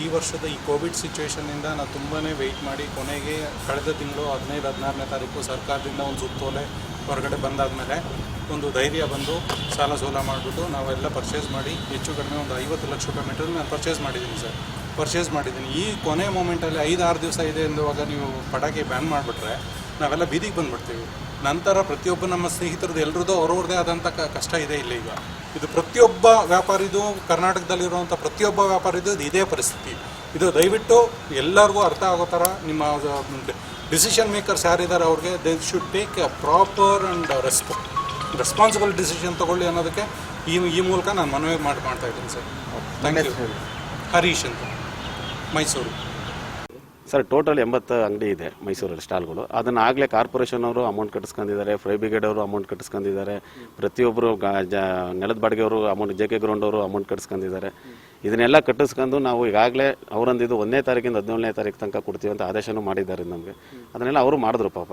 ಈ ವರ್ಷದ ಈ ಕೋವಿಡ್ ಸಿಚುವೇಶನ್ನಿಂದ ನಾವು ತುಂಬಾ ವೆಯ್ಟ್ ಮಾಡಿ ಕೊನೆಗೆ ಕಳೆದ ತಿಂಗಳು ಹದಿನೈದು, ಹದಿನಾರನೇ ತಾರೀಕು ಸರ್ಕಾರದಿಂದ ಒಂದು ಸುತ್ತೋಲೆ ಹೊರಗಡೆ ಬಂದಾದಮೇಲೆ ಒಂದು ಧೈರ್ಯ ಬಂದು ಸಾಲ ಸೋಲ ಮಾಡಿಬಿಟ್ಟು ನಾವೆಲ್ಲ ಪರ್ಚೇಸ್ ಮಾಡಿ ಹೆಚ್ಚು ಕಡಿಮೆ ಒಂದು ಐವತ್ತು ಲಕ್ಷ ರೂಪಾಯಿ ಮೀಟರ್ ನಾನು ಪರ್ಚೇಸ್ ಮಾಡಿದ್ದೀನಿ ಸರ್. ಪರ್ಚೇಸ್ ಮಾಡಿದ್ದೀನಿ. ಈ ಕೊನೆ ಮೂಮೆಂಟಲ್ಲಿ ಐದು, ಆರು ದಿವಸ ಇದೆ ಎಂದುವಾಗ ನೀವು ಪಟಾಕಿ ಬ್ಯಾನ್ ಮಾಡಿಬಿಟ್ರೆ ನಾವೆಲ್ಲ ಬೀದಿಗೆ ಬಂದ್ಬಿಡ್ತೀವಿ. ನಂತರ ಪ್ರತಿಯೊಬ್ಬ ನಮ್ಮ ಸ್ನೇಹಿತರದ್ದು ಎಲ್ಲರದ್ದು ಅವ್ರವ್ರದ್ದೇ ಆದಂಥ ಕಷ್ಟ ಇದೆ ಇಲ್ಲಿ ಈಗ. ಇದು ಪ್ರತಿಯೊಬ್ಬ ವ್ಯಾಪಾರಿದು ಕರ್ನಾಟಕದಲ್ಲಿರುವಂಥ ಪ್ರತಿಯೊಬ್ಬ ವ್ಯಾಪಾರಿದು ಇದು ಇದೇ ಪರಿಸ್ಥಿತಿ. ಇದು ದಯವಿಟ್ಟು ಎಲ್ಲರಿಗೂ ಅರ್ಥ ಆಗೋ ಥರ ನಿಮ್ಮ ಡಿಸಿಷನ್ ಮೇಕರ್ಸ್ ಯಾರಿದ್ದಾರೆ ಅವ್ರಿಗೆ they should take a proper and ರೆಸ್ಪ responsible decision ತೊಗೊಳ್ಳಿ ಅನ್ನೋದಕ್ಕೆ ಈ ಈ ಮೂಲಕ ನಾನು ಮನವಿ ಮಾಡಿ ಮಾಡ್ತಾ ಇದ್ದೀನಿ ಸರ್. ಥ್ಯಾಂಕ್ ಯು ಹರೀಶ್ ಅಂತ. ಮೈಸೂರು. ಸರ್, ಟೋಟಲ್ ಎಂಬತ್ತು ಅಂಗಡಿ ಇದೆ ಮೈಸೂರಲ್ಲಿ ಸ್ಟಾಲ್ಗಳು. ಅದನ್ನ ಆಗಲೇ ಕಾರ್ಪೊರೇಷನ್ ಅವರು ಅಮೌಂಟ್ ಕಟ್ಟಿಸ್ಕೊಂಡಿದ್ದಾರೆ ಫ್ರೈ ಬ್ರಿಗೇಡ್ ಅವರು ಅಮೌಂಟ್ ಕಟ್ಟಿಸ್ಕೊಂಡಿದ್ದಾರೆ ಪ್ರತಿಯೊಬ್ಬರು ನೆಲದ ಬಾಡಿಗೆಯವರು ಅಮೌಂಟ್ ಜೆ ಕೆ ಗ್ರೌಂಡ್ ಅವರು ಅಮೌಂಟ್ ಕಟ್ಟಿಸ್ಕೊಂಡಿದ್ದಾರೆ. ಇದನ್ನೆಲ್ಲ ಕಟ್ಟಿಸ್ಕೊಂಡು ನಾವು ಈಗಾಗಲೇ ಅವರಂದಿದ್ದು ಒಂದನೇ ತಾರೀಕಿಂದ ಹದಿನೇಳನೇ ತಾರೀಕು ತನಕ ಕೊಡ್ತೀವಿ ಅಂತ ಆದೇಶನೂ ಮಾಡಿದ್ದಾರೆ ನಮಗೆ. ಅದನ್ನೆಲ್ಲ ಅವರು ಮಾಡಿದ್ರು ಪಾಪ.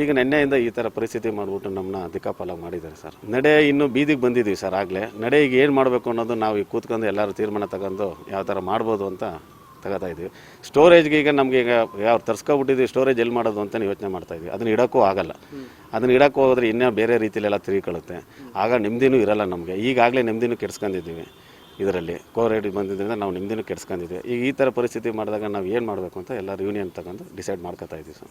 ಈಗ ನಿನ್ನೆಯಿಂದ ಈ ಥರ ಪರಿಸ್ಥಿತಿ ಮಾಡಿಬಿಟ್ಟು ನಮ್ಮನ್ನ ದಿಕ್ಕಾಪಾಲಾಗಿ ಮಾಡಿದ್ದಾರೆ ಸರ್. ನಡೆ ಇನ್ನು ಬೀದಿಗೆ ಬಂದಿದ್ದೀವಿ ಸರ್ ಆಗಲೇ. ನಡೆ ಈಗ ಏನು ಮಾಡಬೇಕು ಅನ್ನೋದು ನಾವು ಈಗ ಕೂತ್ಕೊಂಡು ಎಲ್ಲರೂ ತೀರ್ಮಾನ ತಗೊಂಡು ಯಾವ ಥರ ಮಾಡ್ಬೋದು ಅಂತ ತಗೋತಾ ಇದ್ದೀವಿ ಸ್ಟೋರೇಜ್ಗೆ ಈಗ ನಮಗೆ ಈಗ ಯಾವ ತರ್ಸ್ಕೊಬಿಟ್ಟಿದ್ವಿ, ಸ್ಟೋರೇಜ್ ಎಲ್ಲಿ ಮಾಡೋದು ಅಂತ ಯೋಚನೆ ಮಾಡ್ತಾ ಇದ್ವಿ. ಅದನ್ನ ಇಡೋಕ್ಕೂ ಆಗಲ್ಲ. ಅದನ್ನ ಇಡಕ್ಕೆ ಹೋದ್ರೆ ಇನ್ನೂ ಬೇರೆ ರೀತಿಲೆಲ್ಲ ತಿರುಗಿಕೊಳ್ಳುತ್ತೆ. ಆಗ ನೆಮ್ಮದಿನೂ ಇರಲ್ಲ ನಮಗೆ. ಈಗಾಗಲೇ ನೆಮ್ಮದಿನೂ ಕೆಡ್ಸ್ಕೊಂಡಿದ್ದೀವಿ ಇದರಲ್ಲಿ. ಕೋವಿಡ್ ಬಂದಿದ್ದರಿಂದ ನಾವು ನೆಮ್ಮದಿನೂ ಕೆಡ್ಸ್ಕೊಂಡಿದ್ವಿ ಈಗ ಈ ಥರ ಪರಿಸ್ಥಿತಿ ಮಾಡಿದಾಗ ನಾವು ಏನು ಮಾಡಬೇಕು ಅಂತ ಎಲ್ಲರೂ ಯೂನಿಯನ್ ತಗೊಂಡು ಡಿಸೈಡ್ ಮಾಡ್ಕೊತಾ ಇದ್ದೀವಿ ಸರ್.